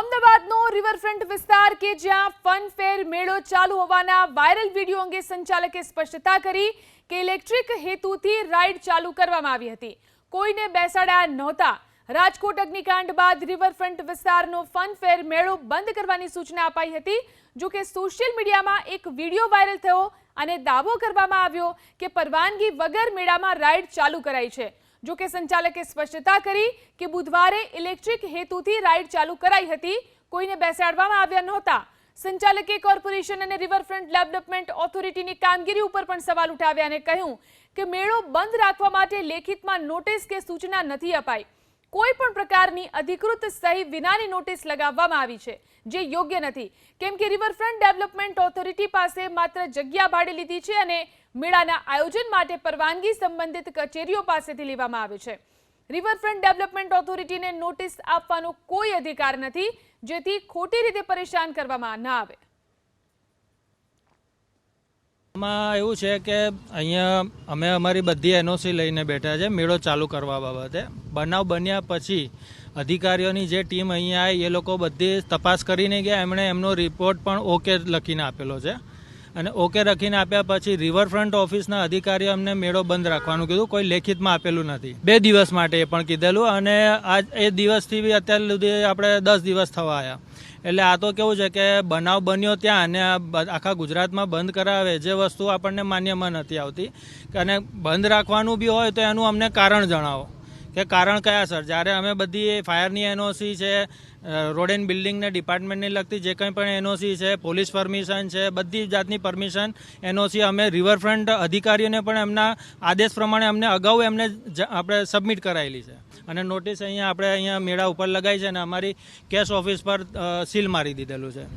અમદાવાદનો riverfront વિસ્તાર કે જ્યાં ફન ફેર મેળો ચાલુ હોવાના વાયરલ વીડિયો અંગે સંચાલકે સ્પષ્ટતા કરી કે ઇલેક્ટ્રિક હેતુથી રાઇડ ચાલુ કરવામાં આવી હતી. કોઈને બેસાડ્યા નહોતા. રાજકોટ અગ્નિકાંડ બાદ રિવરફ્રન્ટ વિસ્તારનો ફન ફેર મેળો બંધ કરવાની સૂચના અપાઈ હતી. જો કે સોશિયલ મીડિયામાં એક વીડિયો વાયરલ થયો અને દાવો કરવામાં આવ્યો કે પરવાનગી વગર મેળામાં રાઇડ ચાલુ કરાઈ છે. જો કે સંચાલકે સ્પષ્ટતા કરી કે બુધવારે ઇલેક્ટ્રિક હેતુથી રાઇડ ચાલુ કરાઈ હતી. કોઈને બેસાડવામાં આવ્યા નહોતા. સંચાલકે કોર્પોરેશન અને રિવરફ્રન્ટ ડેવલપમેન્ટ ઓથોરિટીની કામગીરી ઉપર પણ સવાલ ઉઠાવ્યા અને કહ્યું કે મેળો બંધ રાખવા માટે લેખિતમાં નોટિસ કે સૂચના નથી અપાઈ. કોઈ પણ પ્રકારની અધિકૃત સહી વિનાની નોટિસ લગાવવામાં આવી છે, જે યોગ્ય નથી. કેમ કે રિવરફ્રન્ટ ડેવલપમેન્ટ ઓથોરિટી પાસે માત્ર જગ્યા ભાડે લીધી છે અને મેળાના આયોજન માટે પરવાનગી સંબંધિત કચેરીઓ પાસેથી લેવામાં આવે છે. રિવરફ્રન્ટ ડેવલપમેન્ટ ઓથોરિટીને નોટિસ આપવાનો કોઈ અધિકાર નથી, જેથી ખોટી રીતે પરેશાન કરવામાં ન આવે. આમાં એવું છે કે અહીંયા અમે અમારી બધી એનઓસી લઈને બેઠા છે, મેળો ચાલુ કરવા બાબતે. બનાવ બન્યા પછી અધિકારીઓની જે ટીમ અહીંયા આવી, એ લોકો બધી તપાસ કરીને ગયા, એમણે એમનો રિપોર્ટ પણ ઓકે લખીને આપેલો છે. અને ઓકે લખીને આપ્યા પછી રિવરફ્રન્ટ ઓફિસના અધિકારીઓ અમને મેળો બંધ રાખવાનું કીધું. કોઈ લેખિતમાં આપેલું નથી. બે દિવસ માટે એ પણ કીધેલું અને આજ એ દિવસથી બી અત્યાર સુધી આપણે દસ દિવસ થવા આવ્યા એટલે આ તો કેવું છે કે બનાવ બન્યો ત્યાં અને આખા ગુજરાતમાં બંધ કરાવે જે વસ્તુ આપણને માન્યમાં નથી આવતી. અને બંધ રાખવાનું બી હોય તો એનું અમને કારણ જણાવો. કે કારણ કયા, સર? જ્યારે અમે બધી ફાયરની એનઓસી છે રોડ એન્ડ બિલ્ડિંગને ડિપાર્ટમેન્ટને લગતી, જે કંઈ પણ એનઓસી છે, પોલીસ પરમિશન છે, બધી જાતની પરમિશન એનઓસી અમે રિવરફ્રન્ટ અધિકારીઓને પણ એમના આદેશ પ્રમાણે અમને અગાઉ એમને આપણે સબમિટ કરાયેલી છે. અને નોટિસ અહીંયા આપણે અહીંયા મેળા ઉપર લગાવી છે અને અમારી કેશ ઓફિસ પર સીલ મારી દીધેલું છે.